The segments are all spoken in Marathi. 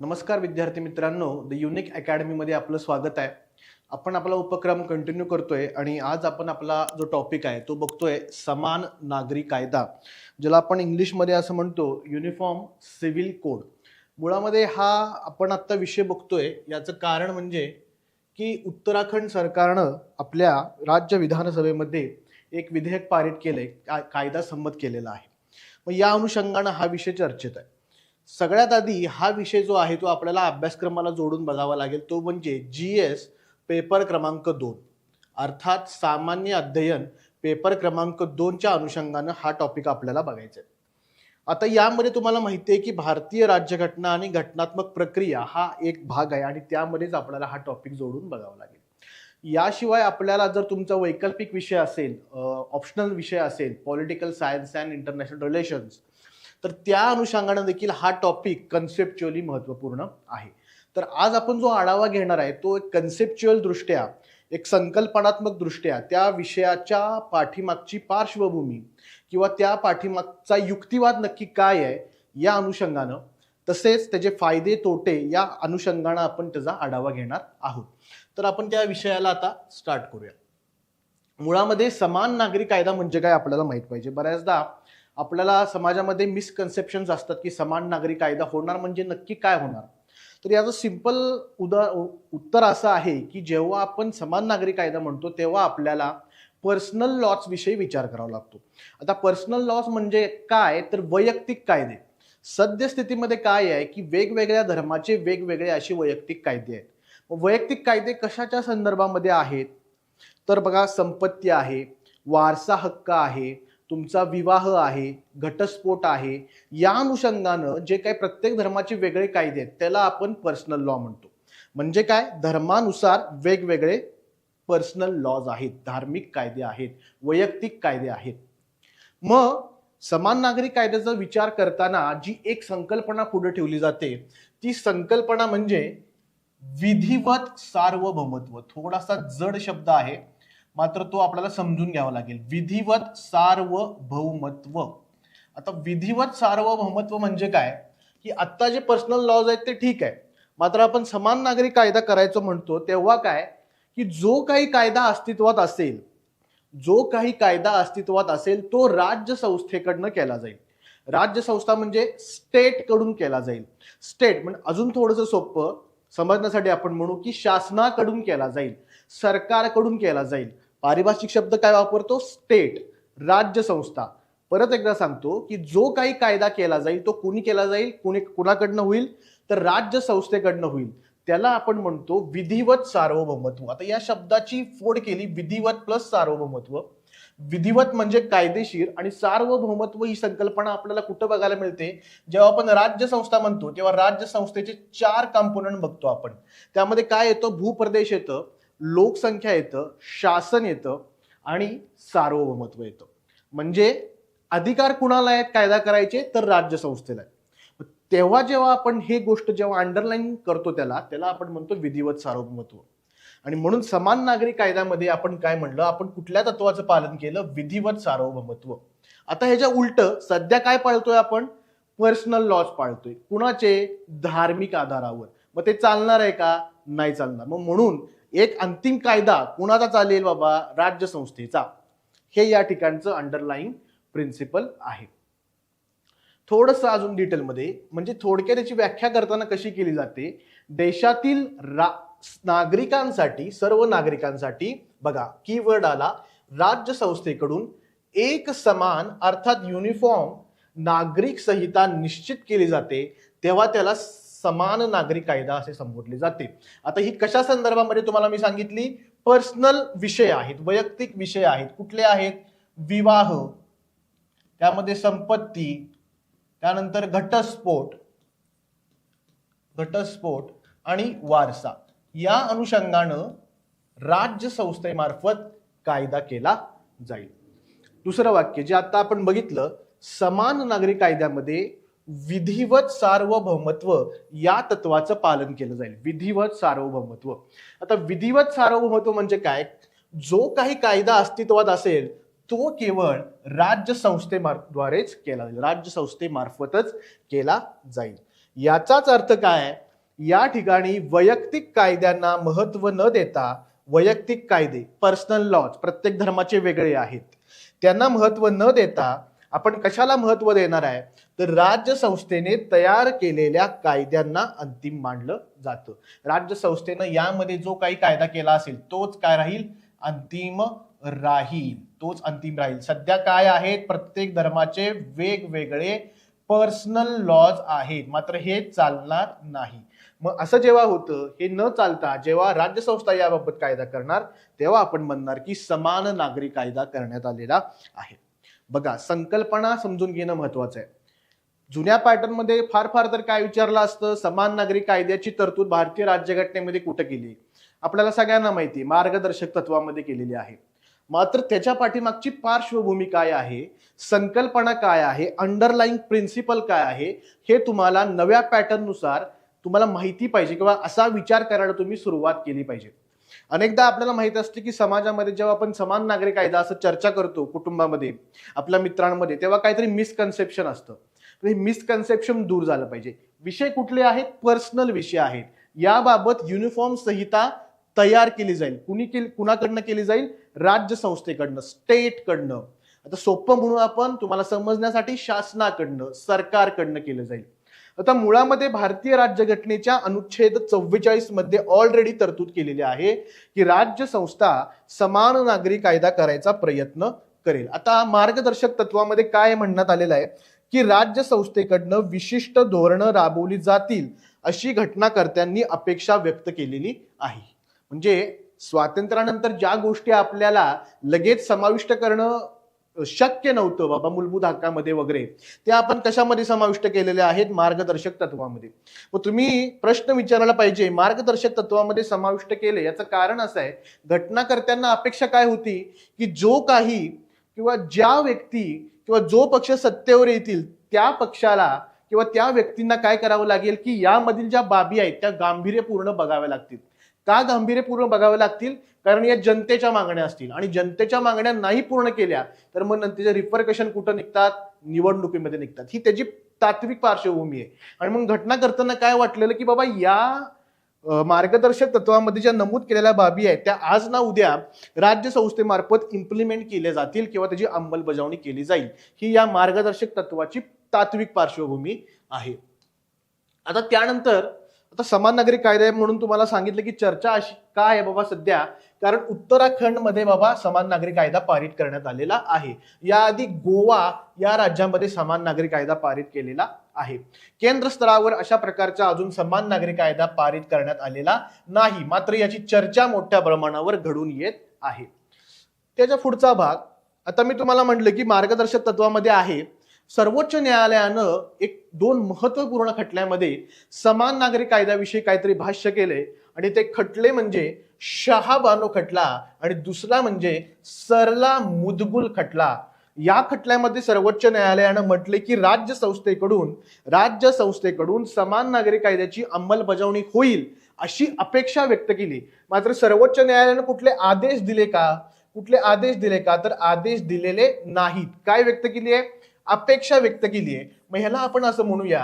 नमस्कार विद्यार्थी मित्रांनो द युनिक अकॅडमीमध्ये आपलं स्वागत आहे. आपण आपला उपक्रम कंटिन्यू करतोय आणि आज आपण आपला जो टॉपिक आहे तो बघतोय समान नागरी कायदा ज्याला आपण इंग्लिशमध्ये असं म्हणतो युनिफॉर्म सिव्हिल कोड मुळामध्ये हा आपण आत्ता विषय बघतोय याचं कारण म्हणजे की उत्तराखंड सरकारनं आपल्या राज्य विधानसभेमध्ये एक विधेयक पारित केलंय का- कायदा संमत केलेला आहे. मग या अनुषंगानं हा विषय चर्चेत आहे. सगळ्यात आधी हा विषय जो आहे तो आपल्याला अभ्यासक्रमाला जोडून बघावा लागेल तो म्हणजे जी एस पेपर क्रमांक दोन. अर्थात सामान्य अध्ययन पेपर क्रमांक दोनच्या अनुषंगानं हा टॉपिक आपल्याला बघायचा आहे. आता यामध्ये तुम्हाला माहिती आहे की भारतीय राज्यघटना आणि घटनात्मक प्रक्रिया हा एक भाग आहे आणि त्यामध्येच आपल्याला हा टॉपिक जोडून बघावा लागेल. याशिवाय आपल्याला जर तुमचा वैकल्पिक विषय असेल ऑप्शनल विषय असेल political science and international relations तर त्या अनुषंगानं देखील हा टॉपिक कन्सेप्च्युअली महत्त्वपूर्ण आहे. तर आज आपण जो आढावा घेणार आहे तो एक कन्सेप्च्युअल दृष्ट्या एक संकल्पनात्मक दृष्ट्या त्या विषयाच्या पाठीमागची पार्श्वभूमी किंवा त्या पाठीमागचा युक्तिवाद नक्की काय आहे या अनुषंगानं तसेच त्याचे फायदे तोटे या अनुषंगानं आपण त्याचा आढावा घेणार आहोत. तर आपण त्या विषयाला आता स्टार्ट करूया. मुळामध्ये समान नागरी कायदा म्हणजे काय आपल्याला माहीत पाहिजे. बऱ्याचदा आपल्याला समाजामध्ये मिसकन्सेप्शन्स असतात की समान नागरी कायदा होणार म्हणजे नक्की काय होणार? तर याचं सिंपल उदा उत्तर असं आहे की जेव्हा आपण समान नागरी कायदा म्हणतो तेव्हा आपल्याला पर्सनल लॉज विषयी विचार करावा लागतो. आता पर्सनल लॉज म्हणजे काय? तर वैयक्तिक कायदे. सद्यस्थितीमध्ये काय आहे की वेगवेगळ्या धर्माचे वेगवेगळे असे वैयक्तिक कायदे आहेत. वैयक्तिक कायदे कशाच्या संदर्भामध्ये आहेत? तर बघा संपत्ती आहे वारसा हक्क आहे तुमचा विवाह आहे घटस्फोट आहे या अनुषंगानं जे काही प्रत्येक धर्माचे वेगळे कायदे आहेत त्याला आपण पर्सनल लॉ म्हणतो. म्हणजे काय? धर्मानुसार वेगवेगळे पर्सनल लॉज आहेत धार्मिक कायदे आहेत वैयक्तिक कायदे आहेत. मग समान नागरिक कायद्याचा विचार करताना जी एक संकल्पना पुढे ठेवली जाते ती संकल्पना म्हणजे विधिवत सार्वभौमत्व. थोडासा जड शब्द आहे मात्र तो आपल्याला समजून घ्यावा लागेल. विधिवत सार्वभौमत्व. आता विधिवत सार्वभौमत्व म्हणजे काय? की आत्ता जे पर्सनल लॉज आहेत ते ठीक आहे. मात्र आपण समान नागरिक कायदा करायचं म्हणतो तेव्हा काय? की जो काही कायदा अस्तित्वात असेल जो काही कायदा अस्तित्वात असेल तो राज्य संस्थेकडनं केला जाईल. राज्य संस्था म्हणजे स्टेटकडून केला जाईल. स्टेट म्हणजे अजून थोडंसं सोपं समजण्यासाठी आपण म्हणू की शासनाकडून केला जाईल. सरकारकडून केला जाईल. पारिभाषिक शब्द काय वापरतो? स्टेट राज्य संस्था. परत एकदा सांगतो की जो काही कायदा केला जाईल तो कुणी केला जाईल? कुणी कुणाकडनं होईल? तर राज्य संस्थेकडनं होईल. त्याला आपण म्हणतो विधिवत सार्वभौमत्व. आता या शब्दाची फोड केली विधिवत प्लस सार्वभौमत्व. विधिवत म्हणजे कायदेशीर आणि सार्वभौमत्व ही संकल्पना आपल्याला कुठं बघायला मिळते? जेव्हा आपण राज्य संस्था म्हणतो तेव्हा राज्य संस्थेचे चार कंपोनंट बघतो आपण. त्यामध्ये काय येतं? भूप्रदेश येतं. लोकसंख्या येतं शासन येतं आणि सार्वभौमत्व येतं. म्हणजे अधिकार कुणाला आहेत कायदा करायचे तर राज्य संस्थेला आहेत तेव्हा जेव्हा आपण हे गोष्ट जेव्हा अंडरलाईन करतो त्याला त्याला आपण म्हणतो विधिवत सार्वभौमत्व. आणि म्हणून समान नागरी कायद्यामध्ये आपण काय म्हणलं आपण कुठल्या तत्वाचं पालन केलं? विधिवत सार्वभौमत्व. आता ह्याच्या उलट सध्या काय पाळतोय आपण? पर्सनल लॉज पाळतोय. कुणाचे? धार्मिक आधारावर. मग ते चालणार आहे का? नाही चालणार. मग म्हणून एक अंतिम कायदा कुणाचा चालेल बाबा? राज्य संस्थेचा हे या ठिकाणचं अंडरलाईन प्रिन्सिपल आहे. थोडस अजून डिटेलमध्ये म्हणजे थोडक्यात त्याची व्याख्या करताना कशी केली जाते? देशातील रा नागरिकांसाठी सर्व नागरिकांसाठी बघा कीवर्ड आला राज्य संस्थेकडून एक समान अर्थात युनिफॉर्म नागरिक संहिता निश्चित केली जाते तेव्हा त्याला समान नागरिक कायदा असे संबोधले जाते. आता ही कशा संदर्भामध्ये तुम्हाला मी सांगितली? पर्सनल विषय आहेत वैयक्तिक विषय आहेत. कुठले आहेत? विवाह त्यामध्ये संपत्ती त्यानंतर घटस्फोट घटस्फोट आणि वारसा. या अनुषंगानं राज्य संस्थेमार्फत कायदा केला जाईल. दुसरं वाक्य जे आता आपण बघितलं समान नागरी कायद्यामध्ये विधिवत सार्वभौमत्व या तत्वाचं पालन केलं जाईल. विधिवत सार्वभौमत्व. आता विधिवत सार्वभौमत्व म्हणजे काय? जो काही कायदा अस्तित्वात असेल तो केवळ राज्य संस्थेद्वारेच केला जाईल. राज्य संस्थेमार्फतच केला जाईल. याचाच अर्थ काय? या ठिकाणी वैयक्तिक कायद्यांना महत्त्व न देता वैयक्तिक कायदे पर्सनल लॉज प्रत्येक धर्माचे वेगळे आहेत. त्यांना महत्त्व न देता आपण कशाला महत्त्व देणार आहे? तर राज्य संस्थेने तयार केलेल्या कायद्यांना अंतिम मानलं जातं. राज्य संस्थेनं यामध्ये जो काही कायदा केला असेल तोच काय राहील? अंतिम राहील. तोच अंतिम राहील. सध्या काय आहेत? प्रत्येक धर्माचे वेगवेगळे पर्सनल लॉज आहेत. मात्र हे चालणार नाही. मग असं जेव्हा होतं हे न चालता जेव्हा राज्य संस्था याबाबत कायदा करणार तेव्हा आपण म्हणणार की समान नागरी कायदा करण्यात आलेला आहे. बघा संकल्पना समजून घेणं महत्वाचं आहे. जुन्या पॅटर्नमध्ये फार फार तर काय विचारलं असतं? समान नागरी कायद्याची तरतूद भारतीय राज्यघटनेमध्ये कुठं केली? आपल्याला सगळ्यांना माहिती आहे, मार्गदर्शक तत्वामध्ये केलेली आहे. मात्र त्याच्या पाठीमागची पार्श्वभूमी काय आहे? संकल्पना काय आहे? अंडरलाईंग प्रिन्सिपल काय आहे? हे तुम्हाला नव्या पॅटर्ननुसार तुम्हाला माहिती पाहिजे किंवा असा विचार करायला तुम्ही सुरुवात केली पाहिजे. अनेकदा आपल्याला माहीत असते की समाजामध्ये जेव्हा आपण समान नागरी कायदा असं चर्चा करतो कुटुंबामध्ये आपल्या मित्रांमध्ये तेव्हा काहीतरी मिसकन्सेप्शन असतं. तर हे मिसकन्सेप्शन दूर झालं पाहिजे. विषय कुठले आहेत? पर्सनल विषय आहेत. याबाबत युनिफॉर्म संहिता तयार केली जाईल. कुणी केली कुणाकडनं केली जाईल? राज्य संस्थेकडनं स्टेटकडनं आता सोपं म्हणून आपण तुम्हाला समजण्यासाठी शासनाकडनं सरकारकडनं केलं जाईल. आता मुळामध्ये भारतीय राज्यघटनेच्या अनुच्छेद चव्वेचाळीसमध्ये ऑलरेडी तरतूद केलेली आहे की राज्य संस्था समान नागरी कायदा करायचा प्रयत्न करेल. आता मार्गदर्शक तत्वामध्ये काय म्हणण्यात आलेलं आहे? की राज्य संस्थेकडनं विशिष्ट धोरणं राबवली जातील अशी घटनाकर्त्यांनी अपेक्षा व्यक्त केलेली आहे. म्हणजे स्वातंत्र्यानंतर ज्या गोष्टी आपल्याला लगेच समाविष्ट करणं शक्य नव्हतं बाबा मूलभूत हक्कामध्ये वगैरे ते आपण कशामध्ये समाविष्ट केलेले आहेत? मार्गदर्शक तत्वामध्ये. मग तुम्ही प्रश्न विचारायला पाहिजे मार्गदर्शक तत्वामध्ये समाविष्ट केले याचं कारण असं आहे घटनाकर्त्यांना अपेक्षा काय होती? की जो काही किंवा ज्या व्यक्ती किंवा जो पक्ष सत्तेवर येतील त्या पक्षाला किंवा त्या व्यक्तींना काय करावं लागेल की यामधील ज्या बाबी आहेत त्या गांभीर्यपूर्ण बघाव्या लागतील. का गांभीर्यपूर्ण बघाव्या लागतील? कारण या जनतेच्या मागण्या असतील. आणि जनतेच्या मागण्या नाही पूर्ण केल्या तर मग नंतर रिपरकशन कुठं निघतात? निवडणुकीमध्ये निघतात. ही त्याची तात्विक पार्श्वभूमी आहे. आणि मग घटना करताना काय वाटलेलं की बाबा या मार्गदर्शक तत्वामध्ये ज्या नमूद केलेल्या बाबी आहेत त्या आज ना उद्या राज्य संस्थेमार्फत इम्प्लिमेंट केल्या जातील किंवा त्याची अंमलबजावणी केली जाईल. ही या मार्गदर्शक तत्वाची तात्विक पार्श्वभूमी आहे. आता त्यानंतर आता समान नागरी कायदा म्हणून तुम्हाला सांगितलं की चर्चा अशी काय आहे बाबा सध्या? कारण उत्तराखंडमध्ये बाबा समान नागरी कायदा पारित करण्यात आलेला आहे. याआधी गोवा या राज्यामध्ये समान नागरी कायदा पारित केलेला आहे. केंद्र स्तरावर अशा प्रकारचा अजून समान नागरी कायदा पारित करण्यात आलेला नाही. मात्र याची चर्चा मोठ्या प्रमाणावर घडून येत आहे. त्याच्या पुढचा भाग आता मी तुम्हाला म्हटलं की मार्गदर्शक तत्वामध्ये आहे. सर्वोच्च न्यायालयानं एक दोन महत्त्वपूर्ण खटल्यामध्ये समान नागरी कायद्याविषयी काहीतरी भाष्य केले आणि ते खटले म्हणजे शहाबानो खटला आणि दुसरा म्हणजे सरला मुदबुल खटला. या खटल्यामध्ये सर्वोच्च न्यायालयानं म्हटले की राज्य संस्थेकडून राज्य संस्थेकडून समान नागरी कायद्याची अंमलबजावणी होईल अशी अपेक्षा व्यक्त केली. मात्र सर्वोच्च न्यायालयानं कुठले आदेश दिले का? कुठले आदेश दिले का? तर आदेश दिलेले नाहीत. काय व्यक्त केली आहे? अपेक्षा व्यक्त केली आहे. मग ह्याला आपण असं म्हणूया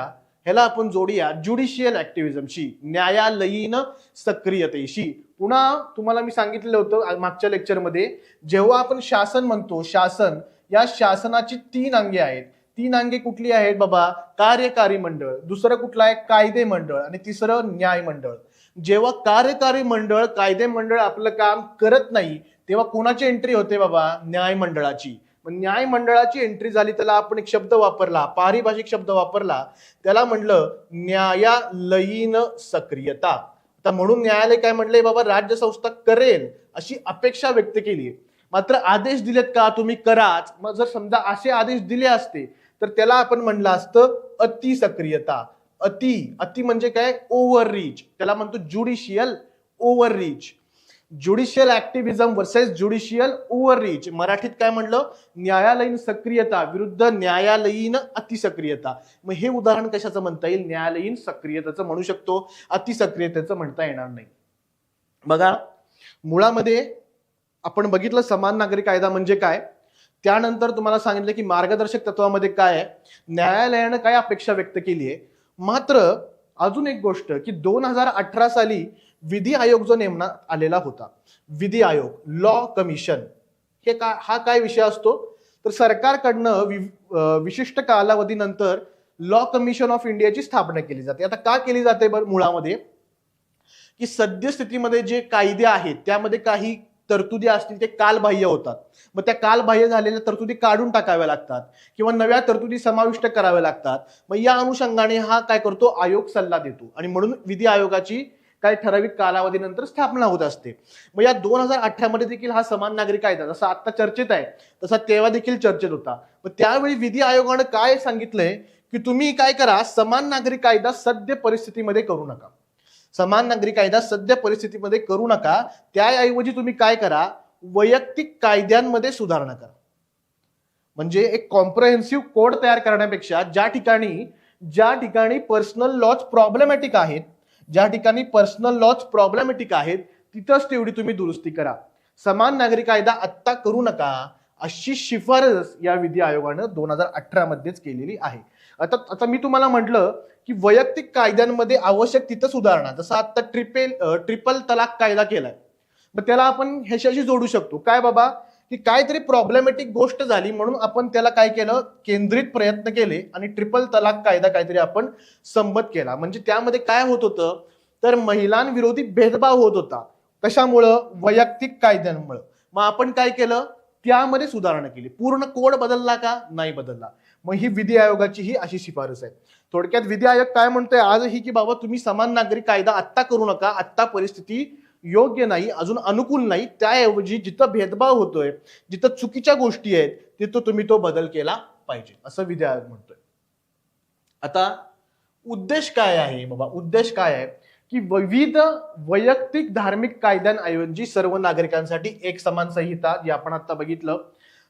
ह्याला आपण जोडूया ज्युडिशियल ऍक्टिव्हिजमशी न्यायालयीन सक्रियतेशी. पुन्हा तुम्हाला मी सांगितलेलं होतं मागच्या लेक्चरमध्ये जेव्हा आपण शासन म्हणतो शासन या शासनाची तीन अंगे आहेत. तीन अंगे कुठली आहेत बाबा? कार्यकारी मंडळ दुसरं कुठलं आहे? कायदे मंडळ आणि तिसरं न्याय मंडळ. जेव्हा कार्यकारी मंडळ कायदे मंडळ आपलं काम करत नाही तेव्हा कोणाची एंट्री होते बाबा? न्याय मंडळाची. न्याय मंडळाची एंट्री झाली त्याला आपण एक शब्द वापरला पारिभाषिक शब्द वापरला त्याला म्हणलं न्यायालयीन सक्रियता. आता म्हणून न्यायालय काय म्हणलंय बाबा? राज्य संस्था करेल अशी अपेक्षा व्यक्त केली मात्र आदेश दिलेत का तुम्ही कराच? मग जर समजा असे आदेश दिले असते तर त्याला आपण म्हणलं असतं अति सक्रियता अति अति म्हणजे काय? ओव्हर रीच त्याला म्हणतो judicial overreach judicial activism versus judicial overreach मराठीत काय म्हणलं? न्यायालयीन सक्रियता विरुद्ध न्यायालयीन अतिसक्रियता. मग हे उदाहरण कशाचं म्हणता येईल? न्यायालयीन सक्रियतेचं म्हणू शकतो. अतिसक्रियतेचं म्हणता येणार नाही. बघा मुळामध्ये आपण बघितलं समान नागरी कायदा म्हणजे काय? त्यानंतर तुम्हाला सांगितलं की मार्गदर्शक तत्वामध्ये काय आहे? न्यायालयानं काय अपेक्षा व्यक्त केली आहे? मात्र अजून एक गोष्ट की दोन हजार अठरा साली विधी आयोग जो नेमण्यात आलेला होता विधी आयोग लॉ कमिशन हे काय हा काय विषय असतो? तर सरकारकडनं वि- विशिष्ट कालावधीनंतर लॉ कमिशन ऑफ इंडियाची स्थापना केली जाते. आता का केली जाते बरं मुळामध्ये? की सद्यस्थितीमध्ये जे कायदे आहेत त्यामध्ये काही तरतुदी असतील ते कालबाह्य होतात. मग त्या कालबाह्य झालेल्या तरतुदी काढून टाकाव्या लागतात. किंवा नव्या तरतुदी समाविष्ट कराव्या लागतात. मग या अनुषंगाने हा काय करतो? आयोग सल्ला देतो. आणि म्हणून विधी आयोगाची काही ठराविक कालावधीनंतर स्थापना होत असते. मग या दोन हजार अठरामध्ये देखील हा समान नागरिक कायदा जसा आता चर्चेत आहे तसा तेव्हा देखील चर्चेत होता. मग त्यावेळी विधी आयोगानं काय सांगितलंय? की तुम्ही काय करा समान नागरिक कायदा सद्य परिस्थितीमध्ये करू नका. समान नागरी कायदा सद्य परिस्थितीमध्ये करू नका. त्याऐवजी तुम्ही काय करा? वैयक्तिक कायद्यांमध्ये सुधारणा करा. म्हणजे एक कॉम्प्रहेन्सिव्ह कोड तयार करण्यापेक्षा ज्या ठिकाणी ज्या ठिकाणी पर्सनल लॉज प्रॉब्लेमॅटिक आहेत ज्या ठिकाणी पर्सनल लॉज प्रॉब्लेमॅटिक आहेत तिथंच तेवढी तुम्ही दुरुस्ती करा. समान नागरी कायदा आत्ता करू नका अशी शिफारस या विधी आयोगानं दोन हजार अठरामध्येच केलेली आहे. आता आता मी तुम्हाला म्हटलं की वैयक्तिक कायद्यांमध्ये आवश्यक तिथं सुधारणा. जसं आता ट्रिपेल ट्रिपल तलाक कायदा केलाय. मग त्याला आपण ह्याच्याशी जोडू शकतो. काय बाबा? की काहीतरी प्रॉब्लेमॅटिक गोष्ट झाली म्हणून आपण त्याला काय केलं? केंद्रित प्रयत्न केले आणि ट्रिपल तलाक कायदा काहीतरी आपण संमत केला. म्हणजे त्यामध्ये काय होत होतं? तर महिलांविरोधी भेदभाव होत होता. कशामुळं? वैयक्तिक कायद्यांमुळं. मग आपण काय केलं? त्यामध्ये सुधारणा केली. पूर्ण कोड बदलला का? नाही बदलला. मग ही विधी आयोगाची ही अशी शिफारस आहे. थोडक्यात विधी आयोग काय म्हणतोय आजही की बाबा तुम्ही समान नागरी कायदा आत्ता करू नका आत्ता परिस्थिती योग्य नाही अजून अनुकूल नाही त्याऐवजी जिथं भेदभाव होतोय जिथं चुकीच्या गोष्टी आहेत तिथं तुम्ही तो बदल केला पाहिजे असं विधी आयोग म्हणतोय. आता उद्देश काय आहे बाबा उद्देश काय आहे की विविध वैयक्तिक धार्मिक कायद्यांऐवजी सर्व नागरिकांसाठी एक समान संहिता जी आपण आता बघितलं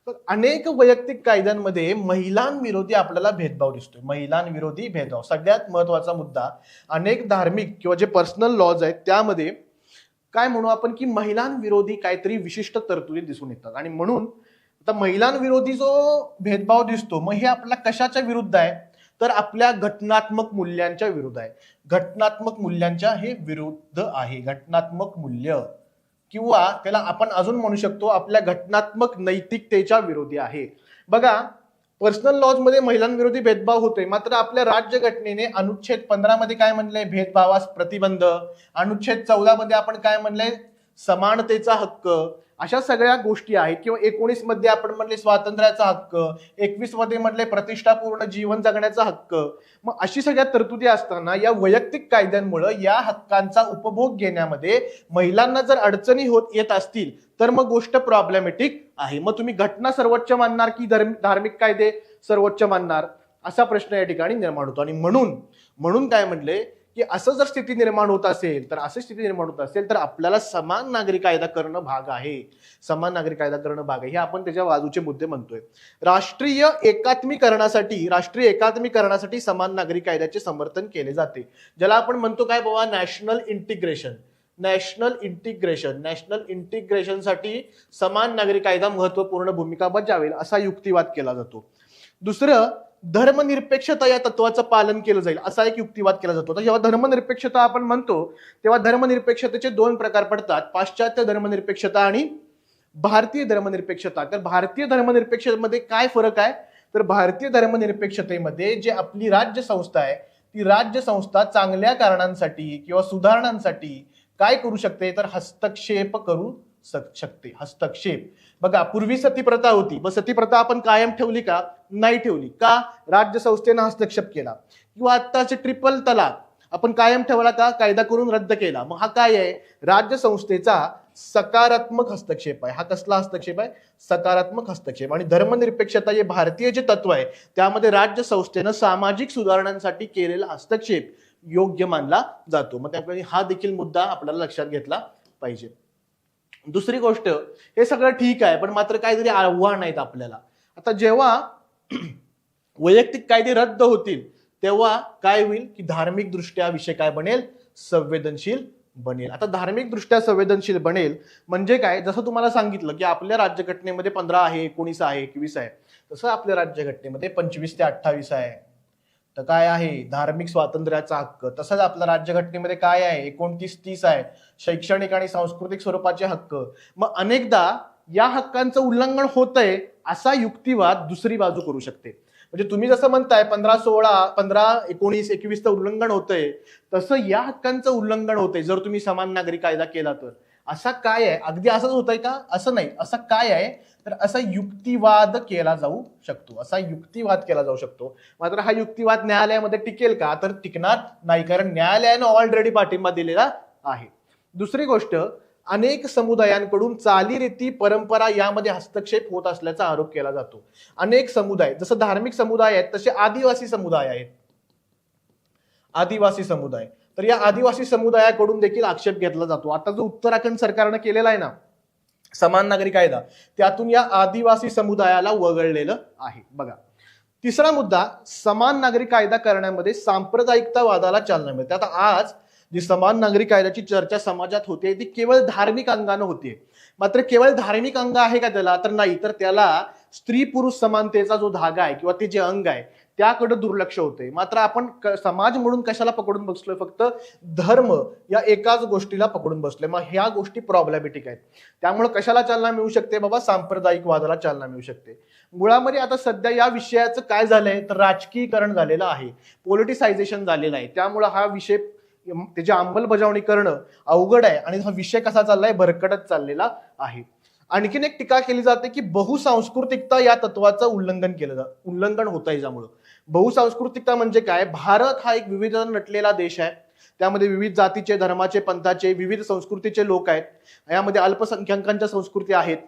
तर अनेक वैयक्तिक कायद्यांमध्ये महिलांविरोधी आपल्याला भेदभाव दिसतोय. महिलांविरोधी भेदभाव. सगळ्यात महत्त्वाचा मुद्दा अनेक धार्मिक किंवा जे पर्सनल लॉज आहेत त्यामध्ये काय म्हणू आपण की महिलांविरोधी काहीतरी विशिष्ट तरतुदी दिसून येतात. आणि म्हणून आता महिलांविरोधी जो भेदभाव दिसतो मग हे आपल्या कशाच्या विरुद्ध आहे? तर आपल्या घटनात्मक मूल्यांच्या विरुद्ध आहे. घटनात्मक मूल्यांच्या हे विरुद्ध आहे. घटनात्मक मूल्य. किंवा त्याला आपण अजून म्हणू शकतो आपल्या घटनात्मक नैतिकतेच्या विरोधी आहे. बघा पर्सनल लॉजमध्ये महिलांविरोधी भेदभाव होतोय. मात्र आपल्या राज्यघटनेने अनुच्छेद पंधरा मध्ये काय म्हणलंय? भेदभावास प्रतिबंध. अनुच्छेद चौदा मध्ये आपण काय म्हणलंय? समानतेचा हक्क. अशा सगळ्या गोष्टी आहेत. किंवा एकोणीसमध्ये आपण म्हणले स्वातंत्र्याचा हक्क एकवीसमध्ये म्हणले प्रतिष्ठापूर्ण जीवन जगण्याचा हक्क. मग अशी सगळ्या तरतुदी असताना या वैयक्तिक कायद्यांमुळे या हक्कांचा उपभोग घेण्यामध्ये महिलांना जर अडचणी होत येत असतील तर मग गोष्ट प्रॉब्लेमॅटिक आहे. मग तुम्ही घटना सर्वोच्च मानणार की धर्म- धार्मिक कायदे सर्वोच्च मानणार? असा प्रश्न या ठिकाणी निर्माण होतो. आणि म्हणून म्हणून काय म्हणले की असं जर स्थिती निर्माण होत असेल तर असं स्थिती निर्माण होत असेल तर आपल्याला समान नागरी कायदा करणं भाग आहे. समान नागरी कायदा करणं भाग आहे. हे आपण त्याच्या बाजूचे मुद्दे म्हणतोय. राष्ट्रीय एकात्मीकरणासाठी राष्ट्रीय एकात्मीकरणासाठी समान नागरी कायद्याचे समर्थन केले जाते. ज्याला आपण म्हणतो काय बाबा? National integration. National integration. National इंटिग्रेशनसाठी समान नागरी कायदा महत्त्वपूर्ण भूमिका बजावेल असा युक्तिवाद केला जातो. दुसरं धर्मनिरपेक्षता या तत्वाचं पालन केलं जाईल असा एक युक्तिवाद केला जातो. तर जेव्हा धर्मनिरपेक्षता आपण म्हणतो तेव्हा धर्मनिरपेक्षतेचे दोन प्रकार पडतात पाश्चात्य धर्मनिरपेक्षता आणि भारतीय धर्मनिरपेक्षता. तर भारतीय धर्मनिरपेक्षतेमध्ये काय फरक आहे? तर भारतीय धर्मनिरपेक्षतेमध्ये जे आपली राज्य संस्था आहे ती राज्य संस्था चांगल्या कारणांसाठी किंवा सुधारणांसाठी काय करू शकते? तर हस्तक्षेप करू शकते. हस्तक्षेप. बघा पूर्वी सतीप्रथा होती. मग सतीप्रथा आपण कायम ठेवली का? नाही ठेवली. का? राज्य संस्थेनं हस्तक्षेप केला. किंवा आत्ताचे ट्रिपल तलाक. आपण कायम ठेवला का? कायदा करून रद्द केला. मग हा काय आहे? राज्य संस्थेचा सकारात्मक हस्तक्षेप आहे. हा कसला हस्तक्षेप आहे? सकारात्मक हस्तक्षेप. आणि धर्मनिरपेक्षता हे भारतीय जे तत्व आहे त्यामध्ये राज्य संस्थेनं सामाजिक सुधारणांसाठी केलेला हस्तक्षेप योग्य मानला जातो. मग त्यामुळे हा देखील मुद्दा आपल्याला लक्षात घेतला पाहिजे. दुसरी गोष्ट हे सगळं ठीक आहे पण मात्र काहीतरी आव्हान आहेत आपल्याला. आता जेव्हा वैयक्तिक कायदे रद्द होतील तेव्हा काय होईल की धार्मिक दृष्ट्या विषय काय बनेल? संवेदनशील बनेल. आता धार्मिक दृष्ट्या संवेदनशील बनेल म्हणजे काय? जसं तुम्हाला सांगितलं की आपल्या राज्यघटनेमध्ये पंधरा आहे एकोणीस आहे एकवीस आहे. तसं आपल्या राज्यघटनेमध्ये पंचवीस ते अठ्ठावीस आहे. तर काय आहे? धार्मिक स्वातंत्र्याचा हक्क. तसंच आपल्या राज्यघटनेमध्ये काय आहे? एकोणतीस तीस आहे. शैक्षणिक आणि सांस्कृतिक स्वरूपाचे हक्क. मग अनेकदा या हक्कांचं उल्लंघन होतंय असा युक्तिवाद दुसरी बाजू करू शकते. म्हणजे तुम्ही जसं म्हणताय पंधरा सोळा पंधरा एकोणीस एकवीसचं उल्लंघन होतंय. तसं या हक्कांचं उल्लंघन होतंय जर तुम्ही समान नागरिक कायदा केला तर. असा काय आहे? अगदी असंच होतंय का? असं नाही. असं काय आहे? तर असा युक्तिवाद केला जाऊ शकतो. असा युक्तिवाद केला जाऊ शकतो. मात्र हा युक्तिवाद न्यायालयामध्ये टिकेल का? तर टिकणार नाही. कारण न्यायालयानं ऑलरेडी पाठिंबा दिलेला आहे. दुसरी गोष्ट अनेक समुदायांकडून चालीरीती परंपरा यामध्ये हस्तक्षेप होत असल्याचा आरोप केला जातो. अनेक समुदाय जसं धार्मिक समुदाय आहेत तसे आदिवासी समुदाय आहेत. आदिवासी समुदाय. तर या आदिवासी समुदायाकडून देखील आक्षेप घेतला जातो. आता जो उत्तराखंड सरकारनं केलेला आहे ना समान नागरी कायदा त्यातून या आदिवासी समुदायाला वगळलेलं आहे. बघा तिसरा मुद्दा समान नागरिक कायदा करण्यामध्ये सांप्रदायिकतावादाला चालना मिळते. आता आज जी समान नागरी कायद्याची चर्चा समाजात होते ती केवळ धार्मिक अंगानं होते. मात्र केवळ धार्मिक अंग आहे का त्याला? तर नाही. तर त्याला स्त्री पुरुष समानतेचा जो धागा आहे किंवा ते जे अंग आहे त्याकडे दुर्लक्ष होते मात्र आपण क- समाज म्हणून कशाला पकडून बसलोय? फक्त धर्म या एकाच गोष्टीला पकडून बसलोय. मग ह्या गोष्टी प्रॉब्लेमॅटिक आहेत. त्यामुळे कशाला चालना मिळू शकते? बाबा सांप्रदायिक वादाला चालना मिळू शकते. मुळामध्ये आता सध्या या विषयाचं काय झालंय? तर राजकीयकरण झालेलं आहे. पॉलिटिसायझेशन झालेलं आहे. त्यामुळे हा विषय त्याची अंमलबजावणी करणं अवघड आहे आणि हा विषय कसा चाललाय? भरकटत चाललेला आहे. आणखीन एक टीका केली जाते की बहुसांस्कृतिकता या तत्वाचं उल्लंघन केलं जा उल्लंघन होत आहे ज्यामुळं बहुसांस्कृतिकता म्हणजे काय? भारत हा एक विविध नटलेला देश आहे. त्यामध्ये विविध जातीचे धर्माचे पंथाचे विविध संस्कृतीचे लोक आहेत. यामध्ये अल्पसंख्याकांच्या संस्कृती आहेत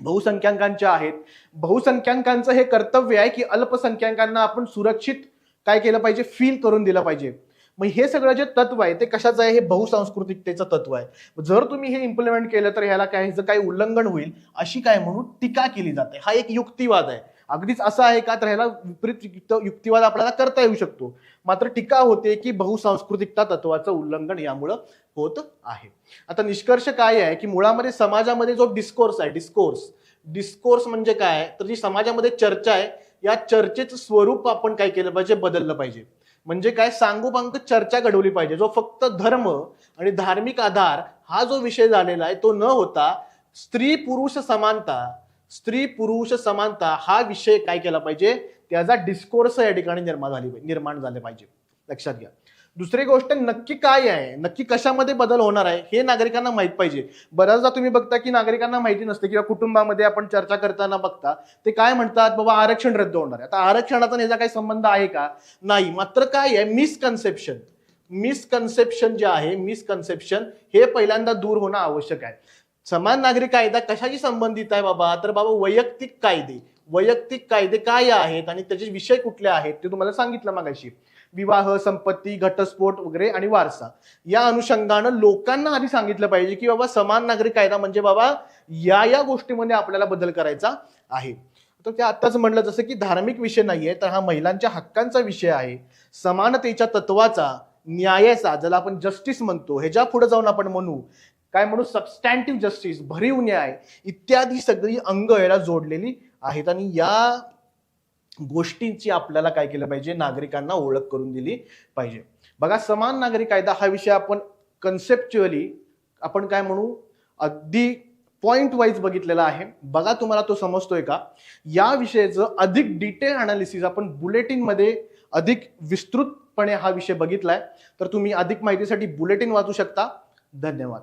बहुसंख्याकांच्या आहेत. बहुसंख्याकांचं हे कर्तव्य आहे की अल्पसंख्याकांना आपण सुरक्षित काय केलं पाहिजे? फील करून दिलं पाहिजे. मग हे सगळं जे तत्व आहे ते कशाचं आहे? हे बहुसांस्कृतिकतेचं तत्व आहे. जर तुम्ही हे इम्प्लिमेंट केलं तर ह्याला काय ह्याचं काही उल्लंघन होईल अशी काय म्हणून टीका केली जाते. हा एक युक्तिवाद आहे. अगदीच असं आहे का? तर ह्याला विपरीत युक्त- युक्तिवाद आपल्याला करता येऊ शकतो. मात्र टीका होते की बहुसांस्कृतिकता तत्वाचं उल्लंघन यामुळं होत आहे. आता निष्कर्ष काय आहे की मुळामध्ये समाजामध्ये जो डिस्कोर्स आहे डिस्कोर्स डिस्कोर्स म्हणजे काय? तर जी समाजामध्ये चर्चा आहे या चर्चेचं स्वरूप आपण काय केलं पाहिजे? बदललं पाहिजे. म्हणजे काय? सांगोपांग चर्चा घडवली पाहिजे. जो फक्त धर्म आणि धार्मिक आधार हा जो विषय झालेला आहे तो न होता स्त्री पुरुष समानता स्त्री पुरुष समानता हा विषय काय केला पाहिजे? त्याचा डिस्कोर्स या ठिकाणी निर्माण झाली निर्माण झाले पाहिजे. लक्षात घ्या. दुसरी गोष्ट नक्की काय आहे? नक्की कशामध्ये बदल होणार आहे? हे नागरिकांना माहीत पाहिजे. बऱ्याचदा तुम्ही बघता की नागरिकांना माहिती नसते किंवा कुटुंबामध्ये आपण चर्चा करताना बघता ते काय म्हणतात? बाबा आरक्षण रद्द होणार आहे. आता आरक्षणाचा याचा काही संबंध आहे का? नाही. मात्र काय आहे? मिसकन्सेप्शन मिसकन्सेप्शन जे आहे मिसकन्सेप्शन हे पहिल्यांदा दूर होणं आवश्यक आहे. समान नागरिक कायदा कशाशी संबंधित आहे बाबा? तर बाबा वैयक्तिक कायदे. वैयक्तिक कायदे काय आहेत आणि त्याचे विषय कुठले आहेत ते तुम्हाला सांगितलं मागाशी. विवाह संपत्ती घटस्फोट वगैरे आणि वारसा. या अनुषंगानं लोकांना आधी सांगितलं पाहिजे की बाबा समान नागरिक कायदा म्हणजे बाबा या या गोष्टीमध्ये आपल्याला बदल करायचा आहे. तर ते आत्ताच म्हणलं जसं की धार्मिक विषय नाहीये तर हा महिलांच्या हक्कांचा विषय आहे. समानतेच्या तत्वाचा न्यायाचा ज्याला आपण जस्टिस म्हणतो ह्याच्या पुढे जाऊन आपण म्हणू. काय म्हणू? सबस्टँटिव्ह जस्टिस भरीव न्याय इत्यादी सगळी अंग याला जोडलेली आहेत. आणि या गोष्टींची आपल्याला काय केलं पाहिजे? नागरिकांना ओळख करून दिली पाहिजे. बघा समान नागरिक कायदा हा विषय आपण कन्सेप्च्युअली आपण काय म्हणू? अगदी पॉइंट वाईज बघितलेला आहे. बघा तुम्हाला तो समजतोय का? या विषयाचं अधिक डिटेल अनालिसिस आपण बुलेटिनमध्ये अधिक विस्तृतपणे हा विषय बघितलाय. तर तुम्ही अधिक माहितीसाठी बुलेटिन वाचू शकता. धन्यवाद.